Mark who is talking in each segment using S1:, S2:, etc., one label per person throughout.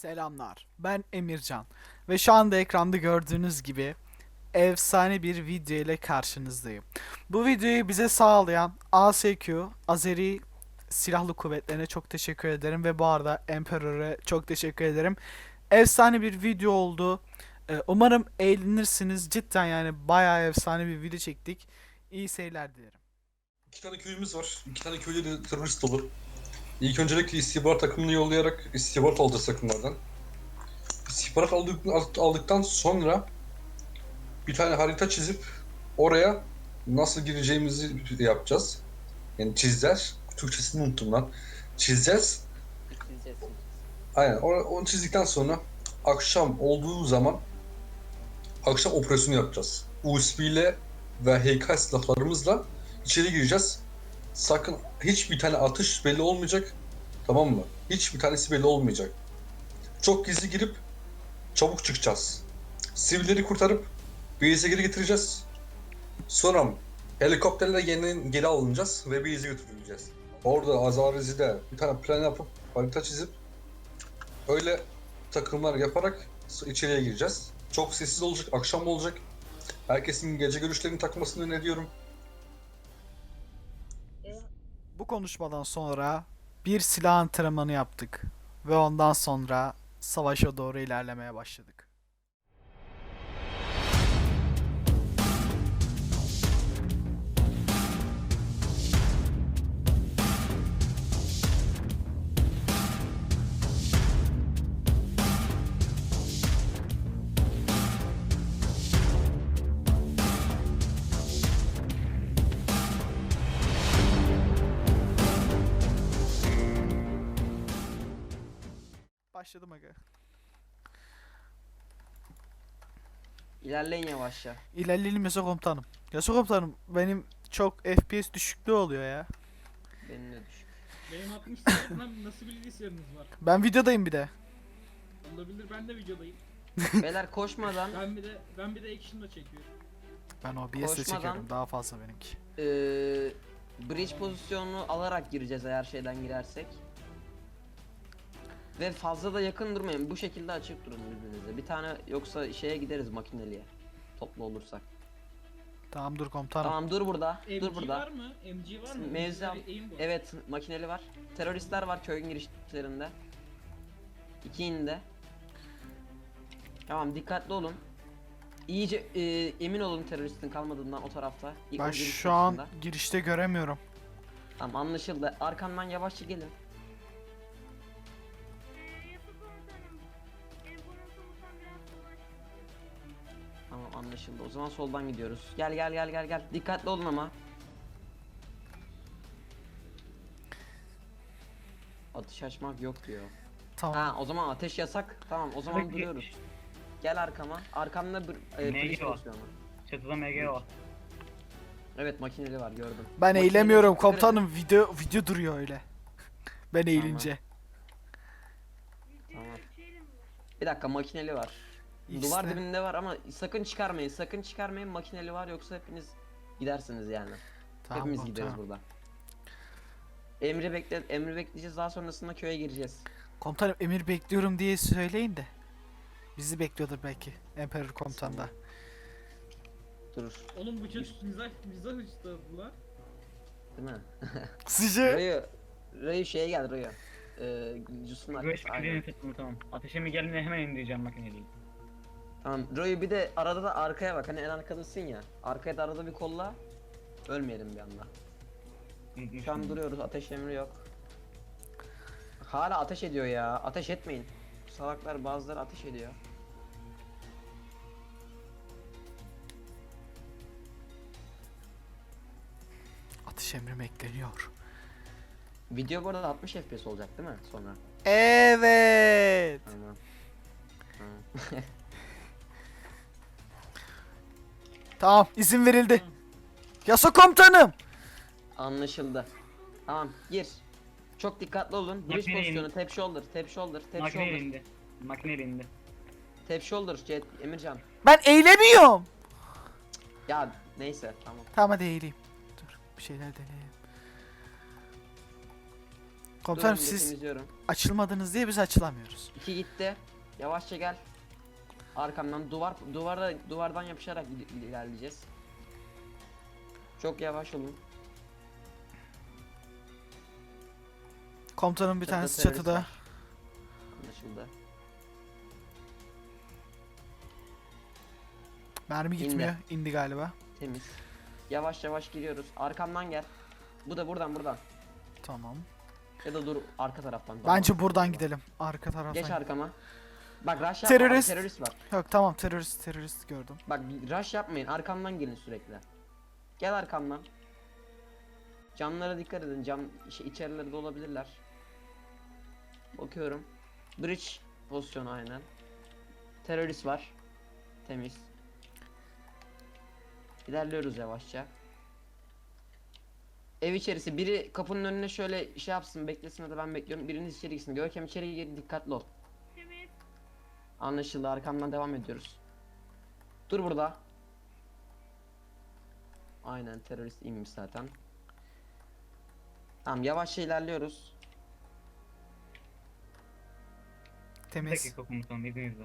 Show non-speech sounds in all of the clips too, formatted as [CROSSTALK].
S1: Selamlar. Ben Emircan ve şu anda ekranda gördüğünüz gibi efsane bir video ile karşınızdayım. Bu videoyu bize sağlayan ASQ Azeri Silahlı Kuvvetlerine çok teşekkür ederim ve bu arada Emperor'a çok teşekkür ederim. Efsane bir video oldu. Ee, Umarım eğlenirsiniz. Cidden yani bayağı efsane bir video çektik. İyi seyirler dilerim.
S2: İki tane köyümüz var. İki tane köyde de terörist dolu. İlk öncelikle istihbarat takımını yollayarak istihbarat alacağız takımlardan. İstihbarat aldık, aldıktan sonra bir tane harita çizip oraya nasıl gireceğimizi yapacağız. Yani çizeceğiz. Türkçesini unuttum lan. Çizeceğiz. Aynen. Onu çizdikten sonra akşam olduğu zaman akşam operasyonu yapacağız. USB ile ve heykel silahlarımızla içeri gireceğiz. Sakın hiçbir tane atış belli olmayacak. Tamam mı? Hiçbir tanesi belli olmayacak. Çok gizli girip çabuk çıkacağız. Sivilleri kurtarıp base'e geri getireceğiz. Sonra helikopterle geri, geri alınacağız ve base'e götürüleceğiz. Orada Azarizi'de bir tane plan yapıp harita çizip öyle takımlar yaparak içeriye gireceğiz. Çok sessiz olacak, akşam olacak. Herkesin gece görüşlerini takmasını öneriyorum.
S1: Bu konuşmadan sonra bir silah antrenmanı yaptık ve ondan sonra savaşa doğru ilerlemeye başladık. Başladım aga.
S3: İlerleyin yavaşça.
S1: İlerleyelim Yasa komutanım. Yasa komutanım benim çok FPS düşüklüğü oluyor ya.
S3: Benim de düşük.
S4: Benim 60 sınıfından [LAUGHS] nasıl bilgisayarınız var?
S1: Ben videodayım bir de.
S4: Olabilir ben de videodayım. [LAUGHS]
S3: Beyler koşmadan
S4: Ben bir de ben bir de action'da çekiyorum.
S1: Ben OBS'le
S3: Koşmadan-
S1: çekiyorum daha fazla benimki.
S3: eee bridge pozisyonunu alarak gireceğiz eğer şeyden girersek. Ve fazla da yakın durmayın. Bu şekilde açık durun birbirinize. Bir tane yoksa şeye gideriz makineliye. Toplu olursak.
S1: Tamam dur komutanım.
S3: Tamam dur burada.
S4: MG
S3: dur burada.
S4: var mı? MG var mı?
S3: Mevzi al.
S4: MG aim bu.
S3: Evet makineli var. Teröristler var köyün girişlerinde. İki indi. Tamam dikkatli olun. İyice e, emin olun teröristin kalmadığından o tarafta. İlk o
S1: Ben
S3: giriş
S1: şu an girişte göremiyorum.
S3: Tamam anlaşıldı. Arkamdan yavaşça gelin. Anlaşıldı. O zaman soldan gidiyoruz. Gel gel gel gel gel. Dikkatli olun ama. Atış açmak yok diyor.
S1: Tamam.
S3: Ha o zaman ateş yasak. Tamam o zaman
S5: Peki.
S3: duruyoruz. Gel arkama. Arkamda bir e,
S5: Ne
S3: polis
S5: o?
S3: pozisyonu.
S5: Çatıda MG var.
S3: Evet makineli var gördüm.
S1: Ben
S3: Makineli
S1: eğilemiyorum komutanım. Video video duruyor öyle. Ben eğilince.
S3: Tamam. Bir dakika makineli var. Duvar
S1: de-
S3: dibinde var ama sakın çıkarmayın. Sakın çıkarmayın makineli var yoksa hepiniz gidersiniz yani.
S1: Tamam
S3: hepimiz gideriz
S1: komutanım.
S3: burada. Emri bekle emri bekleyeceğiz daha sonrasında köye gireceğiz.
S1: Komutanım emir bekliyorum diye söyleyin de. Bizi bekliyordur belki. Emperor komutan da.
S3: Dur.
S4: Oğlum bu çocuk mizah mizah ustadılar.
S3: Değil mi? [LAUGHS]
S1: Sizce?
S3: Rayo Rayo şeye gel Rayo. Ee, Jus'un
S5: Göğüs
S3: arkası. Aynen.
S5: tuttum tamam. Ateşe mi geldiğinde hemen indireceğim makineliği.
S3: Tamam. Rayo bir de arada da arkaya bak. Hani en arkadasın ya. Arkaya da arada bir kolla. Ölmeyelim bir anda. [LAUGHS] Şu an duruyoruz. Ateş emri yok. Hala ateş ediyor ya. Ateş etmeyin. Salaklar bazıları ateş ediyor.
S1: Atış emrim ekleniyor.
S3: Video bu arada 60 FPS olacak değil mi sonra?
S1: Evet.
S3: Tamam. Tamam. [LAUGHS]
S1: Tamam izin verildi. Yasa komutanım.
S3: Anlaşıldı. Tamam gir. Çok dikkatli olun. Bridge
S5: Makineyi
S3: pozisyonu, tap shoulder, tap shoulder, tap
S5: Makineyle
S3: shoulder.
S5: indi. Makineyle indi.
S3: Tap shoulder, Jet, Emircan.
S1: Ben eğilemiyorum.
S3: Ya neyse tamam.
S1: Tamam hadi eğileyim. Dur bir şeyler deneyelim. Komutanım
S3: Dur, önce
S1: siz
S3: temizliyorum.
S1: açılmadınız diye biz açılamıyoruz.
S3: İki gitti. Yavaşça gel. Arkamdan duvar duvarda duvardan yapışarak il- ilerleyeceğiz. Çok yavaş olun.
S1: Komutanım bir
S3: Çatıda
S1: tanesi
S3: terörist
S1: çatıda.
S3: var. Anlaşıldı.
S1: Mermi
S3: İndi.
S1: gitmiyor. İndi galiba.
S3: Temiz. Yavaş yavaş giriyoruz. Arkamdan gel. Bu da buradan buradan.
S1: Tamam.
S3: Ya da dur arka taraftan.
S1: Bence buradan gidelim. Arka taraftan.
S3: Geç arkama. Bak rush yapma.
S1: Terörist.
S3: Terörist var.
S1: Yok tamam terörist terörist gördüm.
S3: Bak rush yapmayın. Arkamdan gelin sürekli. Gel arkamdan. Camlara dikkat edin. Cam şey, içerilerde olabilirler. Bakıyorum. Bridge pozisyonu aynen. Terörist var. Temiz. İlerliyoruz yavaşça. Ev içerisi biri kapının önüne şöyle şey yapsın beklesin ya da ben bekliyorum. Biriniz içeri gitsin. Görkem içeri gir dikkatli ol. Anlaşıldı arkamdan devam ediyoruz. Dur burada. Aynen terörist inmiş zaten. Tamam yavaşça ilerliyoruz.
S5: Bir
S1: Temiz.
S5: dakika komutanım izninizle.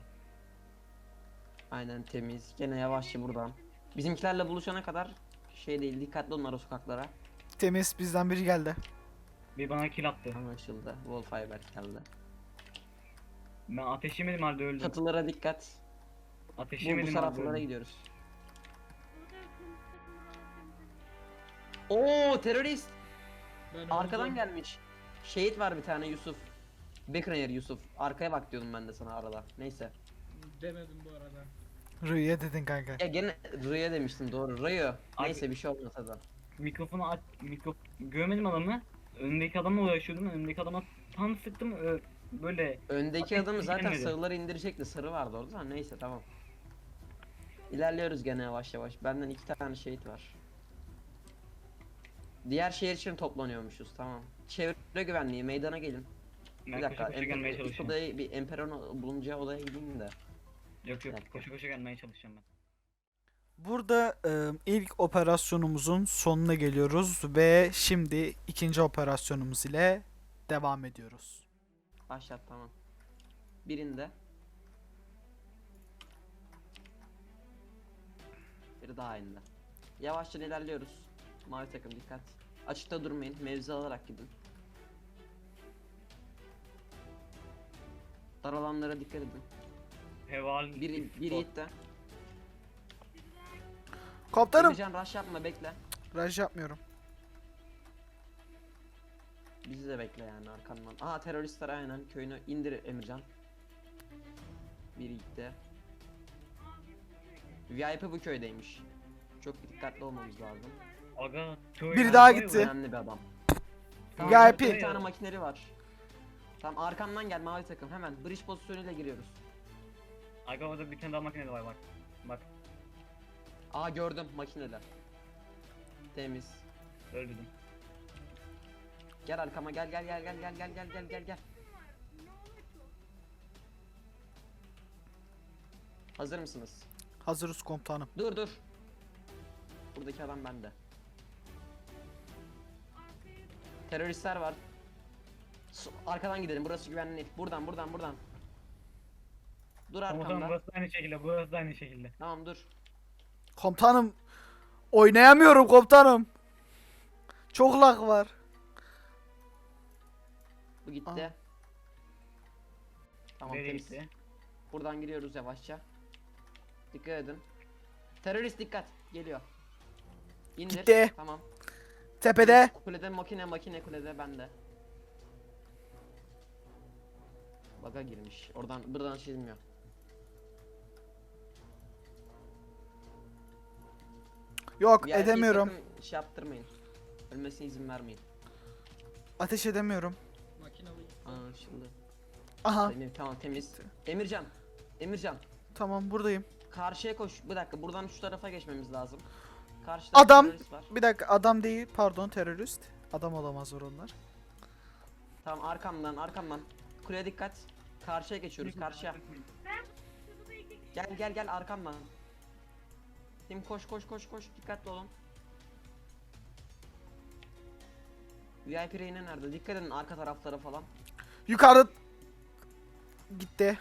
S3: Aynen temiz. Gene yavaşça buradan. Bizimkilerle buluşana kadar şey değil dikkatli olun ara sokaklara.
S1: Temiz bizden biri geldi.
S5: Bir bana kill attı.
S3: Anlaşıldı. Wolfiber geldi.
S5: Ben ateş yemedim halde öldüm.
S3: Çatılara dikkat.
S5: Ateş
S3: Bu, bu
S5: yemedim halde
S3: taraflara
S5: öldüm.
S3: gidiyoruz. Oo terörist.
S4: Ben
S3: Arkadan
S4: öldüm.
S3: gelmiş. Şehit var bir tane Yusuf. Bekrayer Yusuf. Arkaya bak diyordum ben de sana arada. Neyse.
S4: Demedim bu arada.
S1: Rüya dedin kanka.
S3: Ya gene Rüya demiştim doğru. Rüya.
S5: Abi-
S3: Neyse bir şey olmaz hadi.
S5: Mikrofonu aç, mikrofon görmedim adamı. Önündeki adamla uğraşıyordum. Önündeki adama tam sıktım. ö- Böyle
S3: Öndeki adamı zaten
S5: gelmedi.
S3: sarıları indirecekti. Sarı vardı orada. Neyse tamam. İlerliyoruz gene yavaş yavaş. Benden iki tane şehit var. Diğer şehir için toplanıyormuşuz tamam. Çevre güvenliği meydana gelin.
S5: ben
S3: bir dakika.
S5: koşa koşa gelmeye
S3: Emper- ilk
S5: çalışıyorum.
S3: odaya bir Emperon bulunacağı odaya gideyim de.
S5: Yok yok koşa koşa gelmeye çalışacağım ben.
S1: Burada e, ilk operasyonumuzun sonuna geliyoruz ve şimdi ikinci operasyonumuz ile devam ediyoruz.
S3: Başlat tamam. Birinde. Biri daha indi. Yavaşça ilerliyoruz. Mavi takım dikkat. Açıkta durmayın. Mevzi alarak gidin. Dar alanlara dikkat edin.
S5: Heval
S3: Biri, biri itti.
S1: Komutanım.
S3: Emircan rush yapma bekle.
S1: Raj yapmıyorum.
S3: Bizi de bekle yani arkandan. Aha teröristler aynen köyünü indir Emircan. Biri gitti. VIP bu köydeymiş. Çok dikkatli olmamız lazım.
S5: Aga köy
S1: Biri daha gitti.
S3: Önemli bir adam.
S1: VIP.
S3: Bir tane makineri var. Tamam arkamdan gel mavi takım hemen bridge pozisyonuyla giriyoruz.
S5: Aga orada bir tane daha makine de var bak. Bak
S3: Aa gördüm makineler. Temiz.
S5: öldürdüm.
S3: Gel arkama gel gel gel gel gel gel gel gel gel gel. Hazır mısınız?
S1: Hazırız komutanım.
S3: Dur dur. Buradaki adam bende. Teröristler var. Arkadan gidelim. Burası güvenli değil. Buradan buradan buradan. Dur
S5: Komutanım
S3: arkamda.
S5: burası da aynı şekilde burası da aynı şekilde.
S3: Tamam dur.
S1: Komutanım. Oynayamıyorum komutanım. Çok lag var.
S3: Bu gitti.
S1: Aa.
S3: Tamam
S5: Nereye
S3: temiz.
S5: gitti?
S3: Buradan giriyoruz yavaşça. Dikkat edin. Terörist dikkat. Geliyor. İndir.
S1: Gitti.
S3: Tamam.
S1: Tepede.
S3: Kulede makine makine kulede bende. Baga girmiş. Oradan buradan çizmiyor.
S1: Yok
S3: VIP
S1: edemiyorum.
S3: Şey yaptırmayın. Ölmesine izin vermeyin.
S1: Ateş edemiyorum.
S3: Anlaşıldı.
S1: Aha.
S3: Benim tamam temiz. Emircan. Emircan.
S1: Tamam buradayım.
S3: Karşıya koş. Bir dakika buradan şu tarafa geçmemiz lazım. Karşıda
S1: Adam.
S3: var.
S1: Bir dakika adam değil pardon terörist. Adam olamazlar onlar.
S3: Tamam arkamdan arkamdan. Kuleye dikkat. Karşıya geçiyoruz karşıya. Gel gel gel arkamdan. Tim koş koş koş koş dikkatli olun. VIP reyne nerede? Dikkat edin arka taraflara falan.
S1: Yukarıda gitti.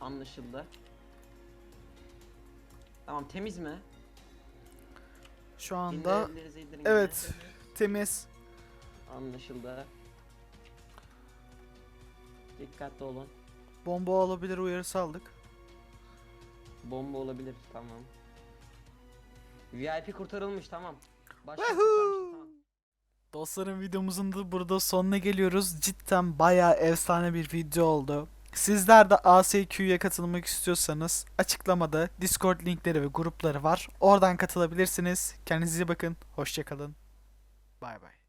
S3: Anlaşıldı. Tamam temiz mi?
S1: Şu anda
S3: İndirebiliriz, indirin
S1: evet temiz.
S3: Anlaşıldı. Dikkatli olun.
S1: Bomba olabilir uyarısı aldık.
S3: Bomba olabilir tamam. VIP kurtarılmış tamam. Başka.
S1: Dostlarım videomuzun da burada sonuna geliyoruz. Cidden bayağı efsane bir video oldu. Sizler de ASQ'ya katılmak istiyorsanız açıklamada Discord linkleri ve grupları var. Oradan katılabilirsiniz. Kendinize iyi bakın. Hoşçakalın. Bay bay.